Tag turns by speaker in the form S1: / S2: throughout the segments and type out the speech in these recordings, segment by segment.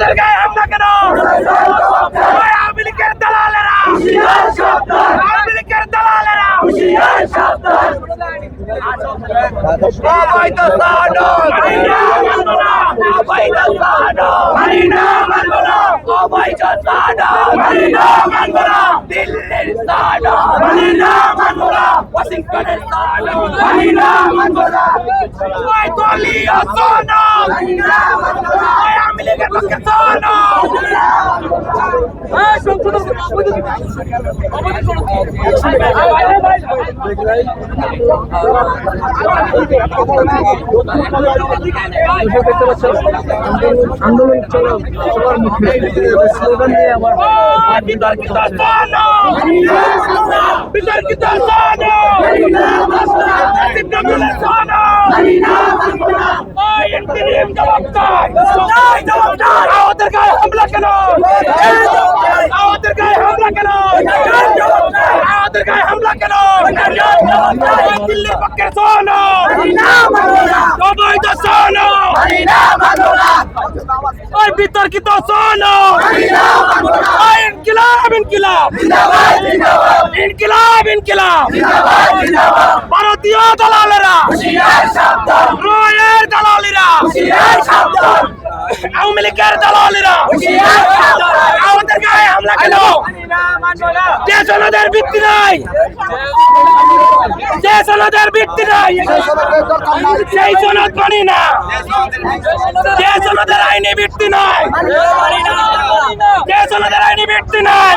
S1: আমাদের গায়ে হামলা কেন আওয়ামী লীগের দালালেরা। আওয়ামী লীগের দালালেরা। অবৈধ সানদ অবৈধ সানদ অবৈধ সানদ দিল্লির সানদ ওয়াশিংটনের সানদ দলীয় সানদ ওই লীগের পক্ষে আমাদের গায়ে হামলা কেন আমাদের গায়ে হামলা কেন আমাদের গায়ে হামলা কেন ওই দিল্লির পক্ষে সানদ অবৈধ সানদ ওই বিতর্কিত ওই ইনকিলাব ইনকিলাব। ইনকিলাব ইনকিলাব। ভারতীয় দালালেরা, রয়ের দালালিরা আওয়ামী লীগের দালালিরা। আমাদের গায়ে হামলা কেন? যে সনদের ভিত্তি নাই। যে সনদের ভিত্তি নাই। সেই সনদ মানি না। যে সনদের আইনি ভিত্তি নাই। যে সনদের আইনি ভিত্তি নাই।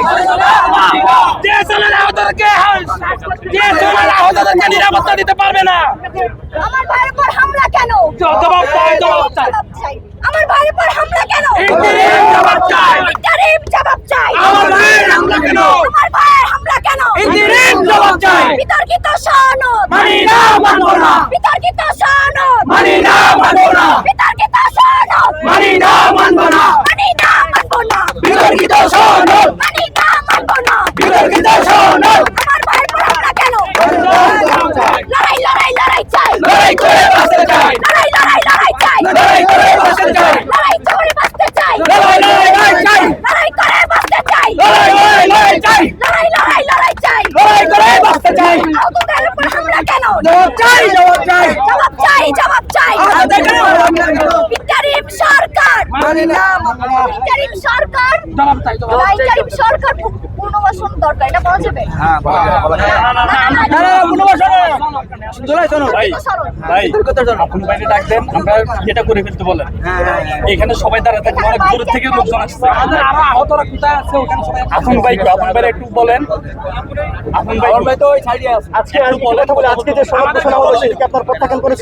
S1: যে সনদ আহতদেরকে যে সনদ আহতদেরকে নিরাপত্তা দিতে পারবে না।
S2: আমার ভাইয়ের উপর হামলা কেন?
S1: জবাব চাই জবাব চাই
S2: চাই। আমার ভাইয়ের উপর হামলা কেন?
S1: জবাব চাই।
S2: ইন্টারিম জবাব চাই।
S1: আমার ভাইয়ের হামলা কেন?
S2: আমার ভাইয়ের হামলা কেন?
S1: ইন্টারিম জবাব চাই।
S2: বিতর্কিত সনদ।
S1: মানি না মানব না।
S2: বিতর্কিত সনদ।
S1: মানি না মানব না।
S2: বিতর্কিত সনদ।
S1: মানি না মানব না।
S2: মানি না মানবো না।
S1: বিতর্কিত সনদ।
S2: মানি না মানবো না।
S1: বিতর্কিত সনদ
S2: আমার ভাইয়ের উপর হামলা কেন লড়াই লড়াই লড়াই চাই
S1: লড়াই করে বাঁচতে চাই
S2: লড়াই লড়াই লড়াই চাই
S1: লড়াই করে বাঁচতে চাই
S2: লড়াই করে বাঁচতে চাই
S1: লড়াই লড়াই লড়াই চাই
S2: লড়াই করে বাঁচতে চাই
S1: লড়াই লড়াই লড়াই চাই
S2: লড়াই লড়াই লড়াই চাই
S1: লড়াই করে বাঁচতে চাই
S2: কেন
S1: জবাব চাই জবাব চাই
S2: জবাব চাই জবাব চাই? ইন্টারিম সরকার ইন্টারিম সরকার
S1: জবাব চাই
S2: ইন্টারিম সরকার পুনর্বাসন দরকার এটা বলা যাবে
S1: হ্যাঁ
S2: না, না, না,
S1: না না কোনো ভাষা না চলে শোনো ভাই
S2: সরল।
S3: ভাই আপনি বাইরে ডাক দেন আমরা যেটা করে ফেলতে বলেন। এখানে সবাই দাঁড়ায় থাকে অনেক দূর থেকে লোকজন আসছে। আমাদের আরও আহতরা কোথায় আছে ওখানে সবাই আপন ভাই? আপন ভাই একটু বলেন। আপন ভাই
S4: ভাই তো ওই সাইডে আছে। আজকে
S3: একটু বলেন
S4: আজকে যে সমাবেশ হলো সেটাকে আপনার প্রত্যাখ্যান করেছেন।